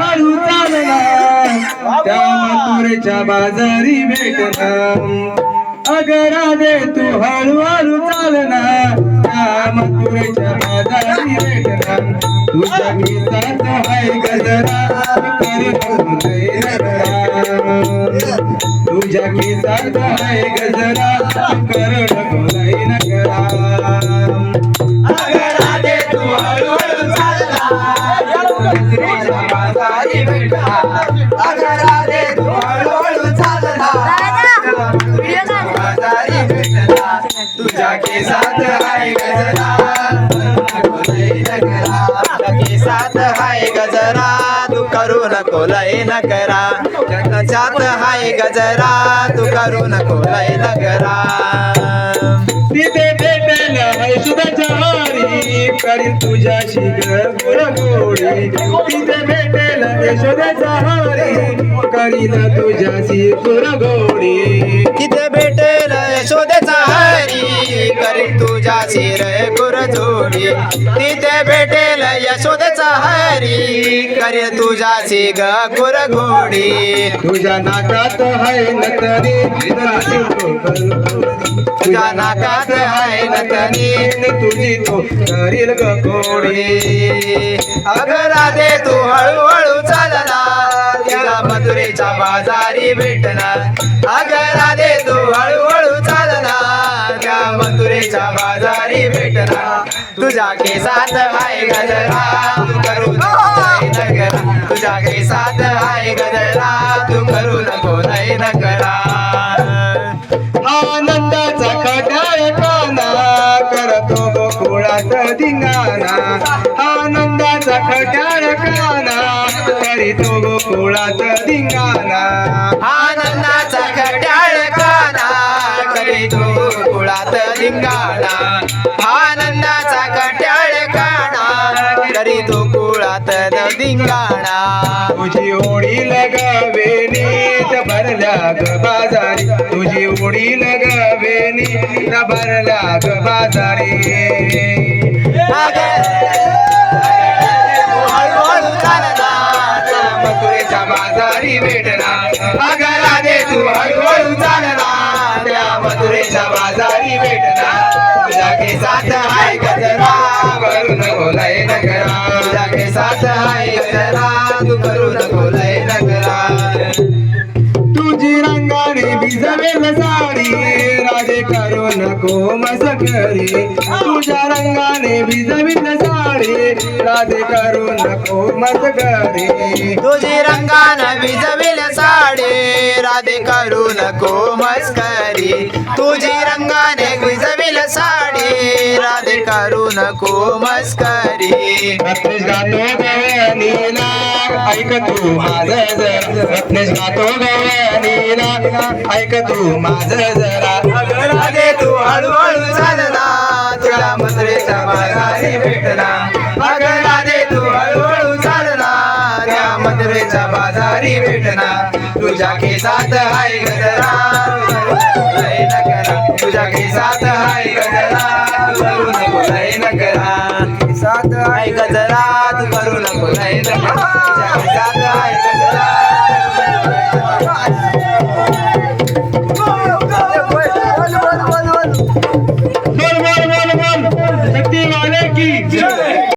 हळू चालना त्या मथुरेच्या बाजारी भेटला. अगरा दे तू हळूहळू चालना त्या मथुरेच्या बाजारी भेटला. तुझ्या केसात हाय गजरा कर लय नकरा. तुझ्या केसात हाय गजरा करण तुझ्या केसात हाय गजरा केसात हाय गजरा तू करू नको लय न करा हाय गजरा तू करू नको लय तिथे भेटेल तुझ्याशी गोडी तिथे भेटेल यशोद्याचा हरी करील तुझ्याशी गोडी. तिथे भेटेल यशोदेचा हरी करीन तुझ्या शिर गुरजोडी तिथे भेटेल यशोदेचा हरी करील तुझ्या ग गुर घोडी तुझ्या नाकात हाय नतरी तुझ्या नाकात आहे नतनी तुझी तो करील ग गोडी अगरा दे तू हळूहळू चालना त्या मथुरेच्या बाजारी भेटना अगरा दे तू हळूहळू चालना त्या मथुरेच्या बाजारी भेटना तुझ्या केसात आहे गजरा. करू तुझ्या केसात आहे गजरा. तू करू नको लय नकरा. आनंदाचा खटाळ काना करतो गोकुळात धिंगाणा. आनंदाचा खटाळ काना करीतो गोकुळात धिंगाणा. आनंदाचा खट्याळ काना करीतो कुळात धिंगाणा. आनंदाचा कुळात धिंगाणा. तुझी ओढी लगावे नीत भरल्या ग बाजारी. तुझी ओढी लगावे नीत भरल्या ग बाजारी. हळूहळू चालना बाजारी भेटणार अगरा दे तू हळूहळू चालना त्या मथुरेच्या बाजारी भेटना तुझ्या केसात हाय गजरा वरून बोलाय नगरा. साथ तुझ्या केसात तू करू नको लय नगरा तुझी रंगाने भिजवेल साडी राजे करू नको मसकरी तुझ्या रंगाने भिजवेल साडी राजे करू नको मसकरी तुझी रंगान भिजवेल साडी राधे करू नको मस्करी तुझी रंगाने भिजवेल साडी राधे करू नको मस्करी रत्नेश गातो गवनीला ऐक तू माझ जरा. रत्नेश गातो गवनीला ऐक तू माझ जरा. राधे तू हळूहळू चालला तुला मथुरेच्या बाजारी भेटला अगं राधे तू हळूहळू चालना त्या मथुरेच्या बाजारी भेटना. तुझ्या केसात हाय गजरा. तुझ्या केसात ऐक जरा तू करू नको लय